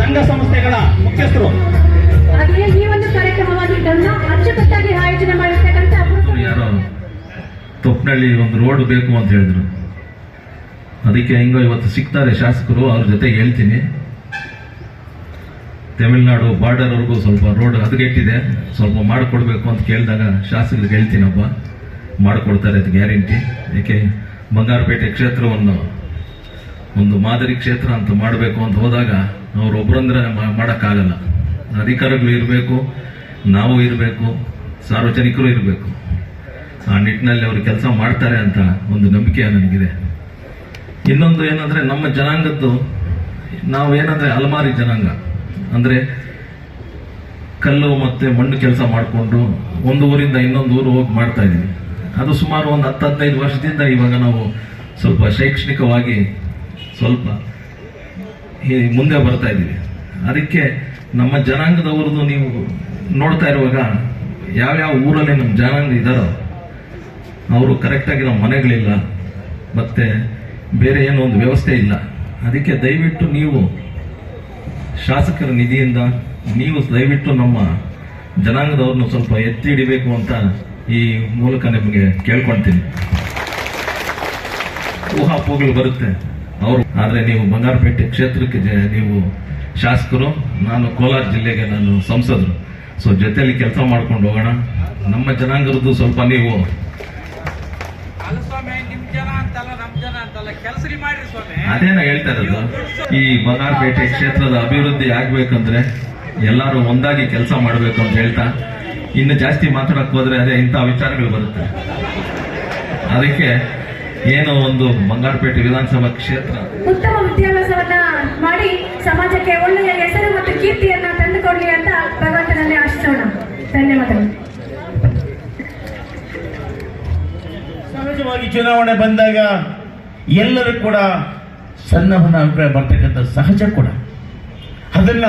ಸಂಘ ಸಂಸ್ಥೆಗಳ ಮುಖ್ಯಸ್ಥರು. ಈ ಒಂದು ಕಾರ್ಯಕ್ರಮವಾಗಿದ್ದನ್ನು ಅಚ್ಚುಕಟ್ಟಾಗಿ ಆಯೋಜನೆ ಮಾಡಿರ್ತಕ್ಕಂಥ ಅವ್ರು ಯಾರೋ ತೊಪ್ಪನಳ್ಳಿ ಒಂದು ರೋಡ್ ಬೇಕು ಅಂತ ಹೇಳಿದ್ರು. ಅದಕ್ಕೆ ಹೆಂಗೋ ಇವತ್ತು ಸಿಗ್ತಾರೆ ಶಾಸಕರು ಅವ್ರ ಜೊತೆಗೆ ಹೇಳ್ತೀನಿ. ತಮಿಳ್ನಾಡು ಬಾರ್ಡರ್ವರೆಗೂ ಸ್ವಲ್ಪ ರೋಡ್ ಹದಗೆಟ್ಟಿದೆ. ಸ್ವಲ್ಪ ಮಾಡಿಕೊಡ್ಬೇಕು ಅಂತ ಕೇಳಿದಾಗ ಶಾಸಕರಿಗೆ ಹೇಳ್ತೀನಪ್ಪ. ಮಾಡಿಕೊಡ್ತಾರೆ ಅದು ಗ್ಯಾರಂಟಿ ಏಕೆ ಬಂಗಾರಪೇಟೆ ಕ್ಷೇತ್ರವನ್ನು ಒಂದು ಮಾದರಿ ಕ್ಷೇತ್ರ ಅಂತ ಮಾಡಬೇಕು ಅಂತ ಹೋದಾಗ ಅವ್ರು ಒಬ್ಬರಂದ್ರೆ ಮಾಡೋಕ್ಕಾಗಲ್ಲ. ಅಧಿಕಾರಿಗಳು ಇರಬೇಕು, ನಾವು ಇರಬೇಕು, ಸಾರ್ವಜನಿಕರು ಇರಬೇಕು. ಆ ನಿಟ್ಟಿನಲ್ಲಿ ಅವರು ಕೆಲಸ ಮಾಡ್ತಾರೆ ಅಂತ ಒಂದು ನಂಬಿಕೆ ನನಗಿದೆ. ಇನ್ನೊಂದು ಏನಂದರೆ ನಮ್ಮ ಜನಾಂಗದ್ದು, ನಾವು ಏನಂದ್ರೆ ಅಲಮಾರಿ ಜನಾಂಗ. ಅಂದ್ರೆ ಕಲ್ಲು ಮತ್ತೆ ಮಣ್ಣು ಕೆಲಸ ಮಾಡಿಕೊಂಡು ಒಂದು ಊರಿಂದ ಇನ್ನೊಂದು ಊರು ಹೋಗಿ ಮಾಡ್ತಾ ಇದ್ದೀವಿ. ಅದು ಸುಮಾರು ಒಂದು ಹತ್ತು ಹದಿನೈದು ವರ್ಷದಿಂದ ಇವಾಗ ನಾವು ಸ್ವಲ್ಪ ಶೈಕ್ಷಣಿಕವಾಗಿ ಸ್ವಲ್ಪ ಮುಂದೆ ಬರ್ತಾ ಇದ್ದೀವಿ. ಅದಕ್ಕೆ ನಮ್ಮ ಜನಾಂಗದವ್ರದ್ದು ನೀವು ನೋಡ್ತಾ ಇರುವಾಗ ಯಾವ್ಯಾವ ಊರಲ್ಲಿ ನಮ್ಮ ಜನಾಂಗ ಇದ್ದಾರೋ ಅವರು ಕರೆಕ್ಟಾಗಿ ನಮ್ಮ ಮನೆಗಳಿಲ್ಲ, ಮತ್ತು ಬೇರೆ ಏನೋ ಒಂದು ವ್ಯವಸ್ಥೆ ಇಲ್ಲ. ಅದಕ್ಕೆ ದಯವಿಟ್ಟು ನೀವು ಶಾಸಕರ ನಿಧಿಯಿಂದ ನೀವು ದಯವಿಟ್ಟು ನಮ್ಮ ಜನಾಂಗದವ್ರನ್ನ ಸ್ವಲ್ಪ ಎತ್ತಿ ಹಿಡಿಬೇಕು ಅಂತ ಈ ಮೂಲಕ ನಿಮಗೆ ಕೇಳ್ಕೊಳ್ತೀನಿ. ಊಹಾಪೋಗಳು ಬರುತ್ತೆ. ಅವರು. ಆದರೆ ನೀವು ಬಂಗಾರಪೇಟೆ ಕ್ಷೇತ್ರಕ್ಕೆ ನೀವು ಶಾಸಕರು ನಾನು ಕೋಲಾರ ಜಿಲ್ಲೆಗೆ ನಾನು ಸಂಸದರು. ಸೊ ಜೊತೆಯಲ್ಲಿ ಕೆಲಸ ಮಾಡ್ಕೊಂಡು ಹೋಗೋಣ. ನಮ್ಮ ಜನಾಂಗದ್ದು ಸ್ವಲ್ಪ ನೀವು ಅದೇನ ಹೇಳ್ತಾ ಇರೋದು? ಈ ಬಂಗಾರಪೇಟೆ ಕ್ಷೇತ್ರದ ಅಭಿವೃದ್ಧಿ ಆಗ್ಬೇಕಂದ್ರೆ ಎಲ್ಲರೂ ಒಂದಾಗಿ ಕೆಲಸ ಮಾಡಬೇಕು ಅಂತ ಹೇಳ್ತಾ ಇನ್ನು ಜಾಸ್ತಿ ಮಾತಾಡಕ್ ಹೋದ್ರೆ ಅದೇ ಇಂಥ ವಿಚಾರಗಳು ಬರುತ್ತೆ. ಅದಕ್ಕೆ ಏನು ಒಂದು ಬಂಗಾರಪೇಟೆ ವಿಧಾನಸಭಾ ಕ್ಷೇತ್ರ. ಉತ್ತಮ ವಿದ್ಯಾಭ್ಯಾಸವನ್ನ ಮಾಡಿ ಸಮಾಜಕ್ಕೆ ಒಳ್ಳೆಯ ಹೆಸರು ಮತ್ತು ಕೀರ್ತಿಯನ್ನ ತಂದುಕೊಡ್ಲಿ ಅಂತ ಭಗವಂತನಲ್ಲಿ ಆಶಿಸೋಣ. ಧನ್ಯವಾದಗಳು. ಸಹಜವಾಗಿ ಚುನಾವಣೆ ಬಂದಾಗ ಎಲ್ಲರೂ ಕೂಡ ಸಣ್ಣ ಸಣ್ಣ ಅಭಿಪ್ರಾಯ ಬರ್ತಕ್ಕಂಥ ಸಹಜ ಕೂಡ. ಅದನ್ನ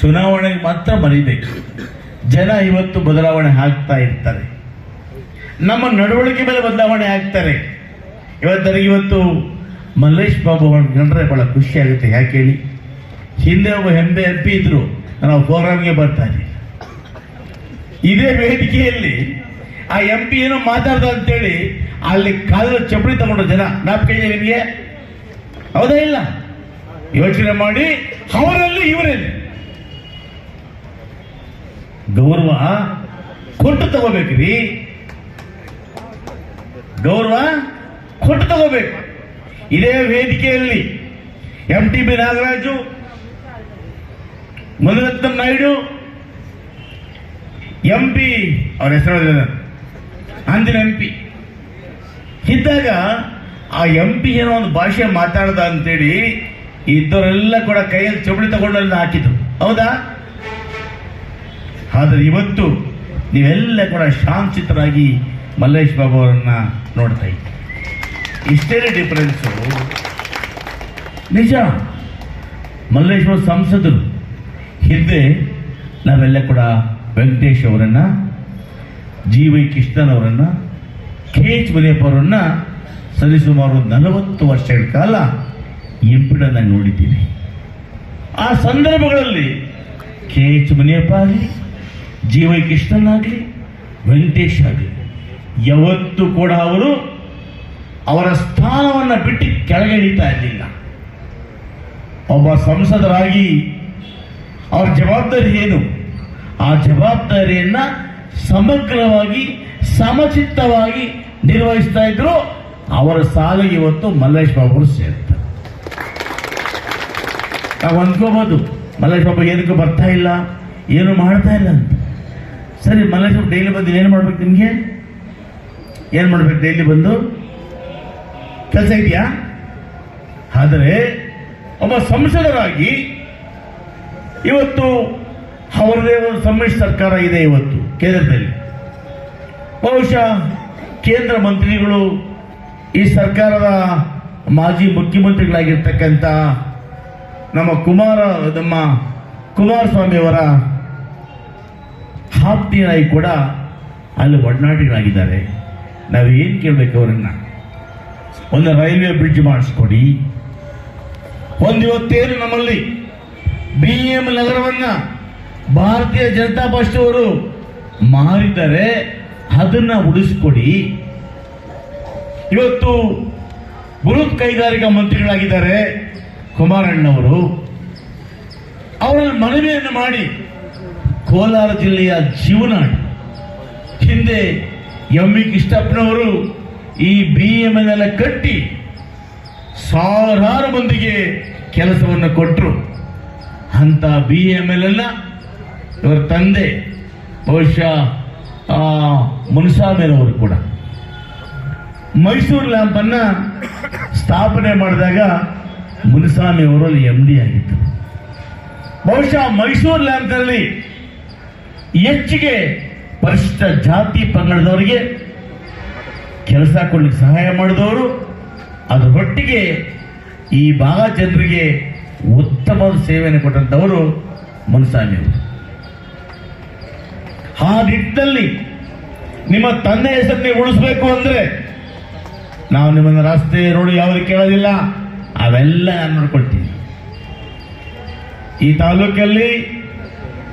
ಚುನಾವಣೆಗೆ ಮಾತ್ರ ಮರಿಬೇಕು. ಜನ ಇವತ್ತು ಬದಲಾವಣೆ ಆಗ್ತಾ ಇರ್ತಾರೆ. ನಮ್ಮ ನಡವಳಿಕೆ ಮೇಲೆ ಬದಲಾವಣೆ ಆಗ್ತಾರೆ. ಇವತ್ತು ನನಗೆ ಇವತ್ತು ಮಲ್ಲೇಶ್ ಬಾಬು ಅವ್ರನ್ನ ಕಂಡ್ರೆ ಬಹಳ ಖುಷಿ ಆಗುತ್ತೆ. ಯಾಕೆ ಹೇಳಿ? ಹಿಂದೆ ಒಬ್ಬ ಹೆಂಬೆ ಎಂ ಪಿ ಇದ್ರು. ನಾವು ಪ್ರೋಗ್ರಾಮ್ಗೆ ಬರ್ತಾ ಇದ್ದೀವಿ ಇದೇ ವೇದಿಕೆಯಲ್ಲಿ ಆ ಎಂ ಪಿ ಏನೋ ಮಾತಾಡ್ದ ಅಂತೇಳಿ ಅಲ್ಲಿ ಕಾಲ ಚಪ್ಪಡಿ ತಗೊಂಡ್ರು ಜನ. ನಾಲ್ಕು ಇದೆ ನಿಮಗೆ? ಹೌದಾ ಇಲ್ಲ? ಯೋಚನೆ ಮಾಡಿ, ಅವರಲ್ಲಿ ಇವರಲ್ಲಿ. ಗೌರವ ಕೊಟ್ಟು ತಗೋಬೇಕ್ರಿ. ಗೌರವ ಕೊಟ್ಟು ತಗೋಬೇಕು. ಇದೇ ವೇದಿಕೆಯಲ್ಲಿ M T B Nagaraju Muniratnam Naidu, M P ಅವ್ರ ಹೆಸರು ಅಂದಿನ ಎಂ ಪಿ. ಇದ್ದಾಗ ಆ ಎಂ ಪಿ ಏನೋ ಒಂದು ಭಾಷೆ ಮಾತಾಡ್ದ ಅಂತೇಳಿ ಇದ್ದವರೆಲ್ಲ ಕೂಡ ಕೈಯಲ್ಲಿ ಚಪ್ಪಲಿ ತಗೊಂಡೆಲ್ಲ ಹಾಕಿದ್ರು. ಹೌದಾ? ಆದ್ರೆ ಇವತ್ತು ನೀವೆಲ್ಲ ಕೂಡ ಶಾಂತಿತರಾಗಿ ಮಲ್ಲೇಶ್ ಬಾಬು ಅವರನ್ನ ನೋಡ್ತಾ ಇದ್ದೀವಿ ಇಷ್ಟೇ ಡಿಫರೆನ್ಸು ನಿಜ. ಮಲ್ಲೇಶ್ವರ ಸಂಸದರು ಹಿಂದೆ ನಾವೆಲ್ಲ ಕೂಡ ವೆಂಕಟೇಶ್ ಅವರನ್ನ ಜಿ ವೈ ಕೃಷ್ಣನ್ ಅವರನ್ನ ಕೆ ಎಚ್ ಮುನಿಯಪ್ಪ ಅವರನ್ನ ಸರಿಸುಮಾರು ನಲವತ್ತು ವರ್ಷಗಳ ಕಾಲ ಎಂಪಿಡನ್ನ ನೋಡಿದ್ದೀವಿ ಆ ಸಂದರ್ಭಗಳಲ್ಲಿ ಕೆ ಎಚ್ ಮುನಿಯಪ್ಪ ಆಗಲಿ ಜಿ ವೈ ಕೃಷ್ಣನ್ ಆಗಲಿ, ವೆಂಕಟೇಶ್ ಆಗಲಿ, ಯಾವತ್ತೂ ಕೂಡ ಅವರು ಅವರ ಸ್ಥಾನವನ್ನು ಬಿಟ್ಟು ಕೆಳಗೆ ಇಳಿತಾ ಇರಲಿಲ್ಲ. ಒಬ್ಬ ಸಂಸದರಾಗಿ ಅವರ ಜವಾಬ್ದಾರಿ ಏನು? ಆ ಜವಾಬ್ದಾರಿಯನ್ನ ಸಮಗ್ರವಾಗಿ, ಸಮಚಿತ್ತವಾಗಿ ನಿರ್ವಹಿಸ್ತಾ ಇದ್ರು ಅವರ ಸಾಲಿಗೆ ಇವತ್ತು ಮಲ್ಲೇಶ್ ಬಾಬು ಸೇರ್ತಾರೆ. ನಾವು ಅಂದ್ಕೋಬೋದು, ಮಲ್ಲೇಶ್ ಬಾಬು ಏನಕ್ಕೂ ಬರ್ತಾ ಇಲ್ಲ, ಏನು ಮಾಡ್ತಾ ಇಲ್ಲ ಅಂತ. ಸರಿ, ಮಲ್ಲೇಶ್ ಬಾಬು ಡೈಲಿ ಬಂದು ಏನು ಮಾಡ್ಬೇಕು ನಿಮಗೆ? ಏನು ಮಾಡ್ಬೇಕು ಡೈಲಿ ಬಂದು? ಕೆಲಸ ಇದೆಯಾ? ಆದರೆ ಒಬ್ಬ ಸಂಸದರಾಗಿ ಇವತ್ತು ಅವರದೇ ಒಂದು ಸಮ್ಮಿಶ್ರ ಸರ್ಕಾರ ಇದೆ ಇವತ್ತು ಕೇಂದ್ರದಲ್ಲಿ. ಬಹುಶಃ ಕೇಂದ್ರ ಮಂತ್ರಿಗಳು ಈ ಸರ್ಕಾರದ ಮಾಜಿ ಮುಖ್ಯಮಂತ್ರಿಗಳಾಗಿರ್ತಕ್ಕಂಥ ನಮ್ಮ ಕುಮಾರ, ನಮ್ಮ ಕುಮಾರಸ್ವಾಮಿಯವರ ಆಪ್ತಿಯಾಗಿ ಕೂಡ ಅಲ್ಲಿ ಒಡನಾಟಿಗಳಾಗಿದ್ದಾರೆ ನಾವು ಏನು ಕೇಳಬೇಕು ಅವರನ್ನ? ಒಂದು ರೈಲ್ವೆ ಬ್ರಿಡ್ಜ್ ಮಾಡಿಸ್ಕೊಡಿ. ಒಂದು ಇವತ್ತೇನು ನಮ್ಮಲ್ಲಿ ಬಿ ಎಂ ನಗರವನ್ನ ಭಾರತೀಯ ಜನತಾ ಪಕ್ಷದವರು ಮಾರಿದರೆ ಅದನ್ನ ಉಳಿಸಿಕೊಡಿ. ಇವತ್ತು ಬೃಹತ್ ಕೈಗಾರಿಕಾ ಮಂತ್ರಿಗಳಾಗಿದ್ದಾರೆ ಕುಮಾರಣ್ಣವರು. ಅವರ ಮನವಿಯನ್ನು ಮಾಡಿ ಕೋಲಾರ ಜಿಲ್ಲೆಯ ಜೀವನಾಡಿ, ಹಿಂದೆ ಎಂ ವಿ ಕೃಷ್ಣಪ್ಪನವರು ಈ ಬಿ ಎಂ ಎಲ್ಲ ಕಟ್ಟಿ ಸಾವಿರಾರು ಮಂದಿಗೆ ಕೆಲಸವನ್ನು ಕೊಟ್ಟರು ಅಂತ ಬಿ ಎಂ ಎಲ್ ಎಲ್ಲ ಇವರ ತಂದೆ, ಬಹುಶಃ ಮುನ್ಸಾಮೇನವರು ಕೂಡ. ಮೈಸೂರು ಲ್ಯಾಂಪನ್ನು ಸ್ಥಾಪನೆ ಮಾಡಿದಾಗ ಮುನ್ಸಾಮಿ ಅವರು ಅಲ್ಲಿ ಎಂ ಡಿ ಆಗಿತ್ತು ಬಹುಶಃ ಮೈಸೂರು ಲ್ಯಾಂಪ್ನಲ್ಲಿ ಹೆಚ್ಚಿಗೆ ಪರಿಶಿಷ್ಟ ಜಾತಿ ಪಂಗಡದವರಿಗೆ ಕೆಲಸ ಕೊಡ್ಲಿಕ್ಕೆ ಸಹಾಯ ಮಾಡಿದವರು ಅದರೊಟ್ಟಿಗೆ ಈ ಭಾಗ ಜನರಿಗೆ ಉತ್ತಮ ಸೇವೆಯನ್ನು ಕೊಟ್ಟಂಥವರು ಮನಸ್ಸಾಮಿ ಆ ನಿಟ್ಟಿನಲ್ಲಿ ನಿಮ್ಮ ತಂದೆ ಹೆಸರನ್ನೇ ಉಳಿಸ್ಬೇಕು ಅಂದರೆ ನಾವು ನಿಮ್ಮನ್ನು ರಸ್ತೆ, ರೋಡು ಯಾವುದು ಕೇಳೋದಿಲ್ಲ, ಅವೆಲ್ಲ ನಾನು ನೋಡ್ಕೊಳ್ತೀನಿ. ಈ ತಾಲೂಕಲ್ಲಿ,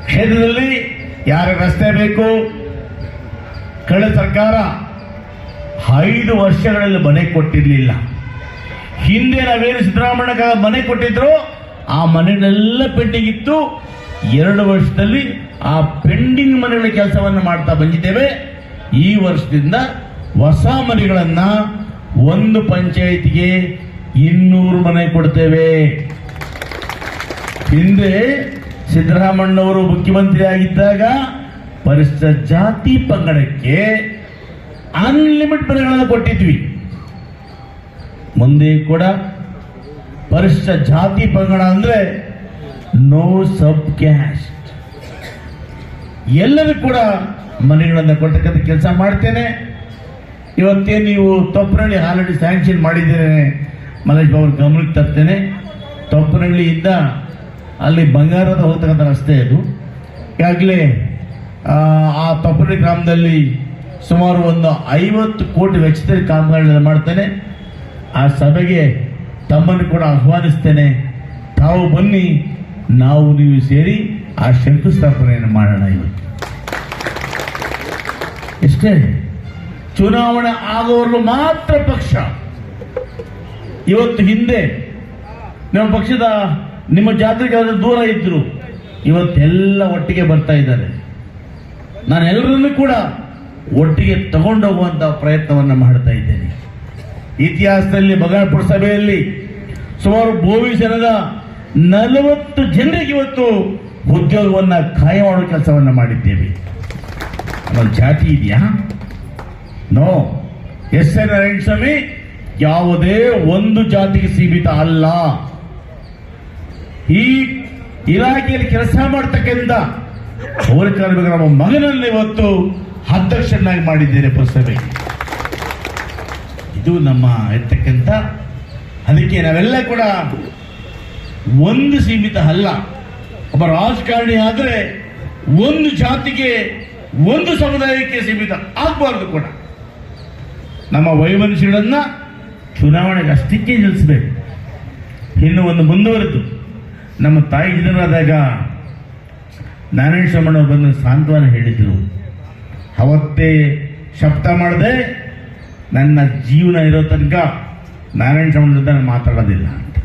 ಕ್ಷೇತ್ರದಲ್ಲಿ ಯಾರ ರಸ್ತೆ ಬೇಕು ಕಳೆದ ಸರ್ಕಾರ ಐದು ವರ್ಷಗಳಲ್ಲಿ ಮನೆ ಕೊಟ್ಟಿರಲಿಲ್ಲ. ಹಿಂದೆ ನಾವೇನು ಸಿದ್ದರಾಮಯ್ಯ ಮನೆ ಕೊಟ್ಟಿದ್ರು, ಆ ಮನೆಗಳೆಲ್ಲ ಪೆಂಡಿಂಗ್ ಇತ್ತು. ಎರಡು ವರ್ಷದಲ್ಲಿ ಆ ಪೆಂಡಿಂಗ್ ಮನೆಗಳ ಕೆಲಸವನ್ನು ಮಾಡ್ತಾ ಬಂದಿದ್ದೇವೆ. ಈ ವರ್ಷದಿಂದ ಹೊಸ ಮನೆಗಳನ್ನ ಒಂದು ಪಂಚಾಯಿತಿಗೆ ಇನ್ನೂರು ಮನೆ ಕೊಡ್ತೇವೆ. ಹಿಂದೆ ಸಿದ್ದರಾಮಣ್ಣವರು ಮುಖ್ಯಮಂತ್ರಿ ಆಗಿದ್ದಾಗ ಪರಿಶಿಷ್ಟ ಜಾತಿ ಪಂಗಡಕ್ಕೆ ಅನ್ಲಿಮಿಟ್ ಮನೆಗಳನ್ನು ಕೊಟ್ಟಿದ್ವಿ. ಮುಂದೆ ಕೂಡ ಪರಿಶಿಷ್ಟ ಜಾತಿ ಪಂಗಡ ಅಂದ್ರೆ ನೋ ಸಬ್ ಕ್ಯಾಸ್ಟ್ ಎಲ್ಲರೂ ಕೂಡ ಮನೆಗಳನ್ನು ಕೊಟ್ಟಕ್ಕಂಥ ಕೆಲಸ ಮಾಡ್ತೇನೆ. ಇವತ್ತೇ ನೀವು ತೊಪ್ಪನಹಳ್ಳಿ ಆಲ್ರೆಡಿ ಸ್ಯಾಂಕ್ಷನ್ ಮಾಡಿದ್ದೇನೆ. ಮಲೇಶ್ ಬಾಬು ಗಮನಕ್ಕೆ ತರ್ತೇನೆ. ತೊಪ್ಪನಹಳ್ಳಿಯಿಂದ ಅಲ್ಲಿ ಬಂಗಾರದ ಹೋಗ್ತಕ್ಕಂಥ ರಸ್ತೆ ಅದು. ಈಗಾಗಲೇ, ಆ ತೊಪ್ಪನಹಳ್ಳಿ ಗ್ರಾಮದಲ್ಲಿ ಸುಮಾರು ಒಂದು ಐವತ್ತು ಕೋಟಿ ವೆಚ್ಚದಲ್ಲಿ ಕಾಮಗಾರಿಗಳನ್ನು ಮಾಡ್ತೇನೆ. ಆ ಸಭೆಗೆ ತಮ್ಮನ್ನು ಕೂಡ ಆಹ್ವಾನಿಸ್ತೇನೆ. ತಾವು ಬನ್ನಿ, ನಾವು ನೀವು ಸೇರಿ ಆ ಶಂಕುಸ್ಥಾಪನೆಯನ್ನು ಮಾಡೋಣ ಇವತ್ತು. ಇಷ್ಟೇ ಚುನಾವಣೆ ಆಗೋರು ಮಾತ್ರ ಪಕ್ಷ. ಇವತ್ತು ಹಿಂದೆ ನಮ್ಮ ಪಕ್ಷದ ನಿಮ್ಮ ಜಾತ್ರೆಗೆ ಅವರು ದೂರ ಇದ್ರು. ಇವತ್ತೆಲ್ಲ ಒಟ್ಟಿಗೆ ಬರ್ತಾ ಇದ್ದಾರೆ. ನಾನು ಎಲ್ಲರನ್ನೂ ಕೂಡ ಒಟ್ಟಿಗೆ ತಗೊಂಡೋಗುವಂತ ಪ್ರಯತ್ನವನ್ನು ಮಾಡ್ತಾ ಇದ್ದೇನೆ. ಇತಿಹಾಸದಲ್ಲಿ ಬಗಾಪುರ ಸಭೆಯಲ್ಲಿ ಸುಮಾರು ಬೋವಿ ಜನದ ನಲವತ್ತು ಜನರಿಗೆ ಇವತ್ತು ಉದ್ಯೋಗವನ್ನ ಖಾಯ ಮಾಡುವ ಕೆಲಸವನ್ನ ಮಾಡಿದ್ದೇವೆ. ನಮ್ಮ ಜಾತಿ ಇದೆಯಾ? No S A Narayana Swamy ಯಾವುದೇ ಒಂದು ಜಾತಿಗೆ ಸೀಮಿತ ಅಲ್ಲ. ಈ ಇಲಾಖೆಯಲ್ಲಿ ಕೆಲಸ ಮಾಡ್ತಕ್ಕಂಥ ಪೌರ ಕಾರ್ಮಿಕರ ಮಗನಲ್ಲಿ ಇವತ್ತು ಅಧ್ಯಕ್ಷನಾಗಿ ಮಾಡಿದ್ದೇನೆ ಪುರಸಭೆ. ಇದು ನಮ್ಮ ಇರ್ತಕ್ಕಂಥ ಅದಕ್ಕೆ ನಾವೆಲ್ಲ ಕೂಡ ಒಂದು ಸೀಮಿತ ಅಲ್ಲ. ಒಬ್ಬ ರಾಜಕಾರಣಿ ಆದರೆ ಒಂದು ಜಾತಿಗೆ, ಒಂದು ಸಮುದಾಯಕ್ಕೆ ಸೀಮಿತ ಆಗಬಾರ್ದು ಕೂಡ. ನಮ್ಮ ವೈಮನಸ್ಸುಗಳನ್ನ ಚುನಾವಣೆಗೆ ಅಷ್ಟಕ್ಕೆ ನಿಲ್ಲಿಸಬೇಕು. ಇನ್ನು ಒಂದು ಮುಂದುವರೆದು ನಮ್ಮ ತಾಯಿ ಜನರಾದಾಗ ನಾರಾಯಣ ಶ್ರಮಣ ಬಂದು ಸಾಂತ್ವನ ಹೇಳಿದ್ರು. ಅವತ್ತೇ ಶಬ್ದ ಮಾಡದೆ ನನ್ನ ಜೀವನ ಇರೋ ತನಕ ನಾರಾಯಣ ಸ್ವಾಮಿ ಜೊತೆ ನಾನು ಮಾತಾಡೋದಿಲ್ಲ ಅಂತ.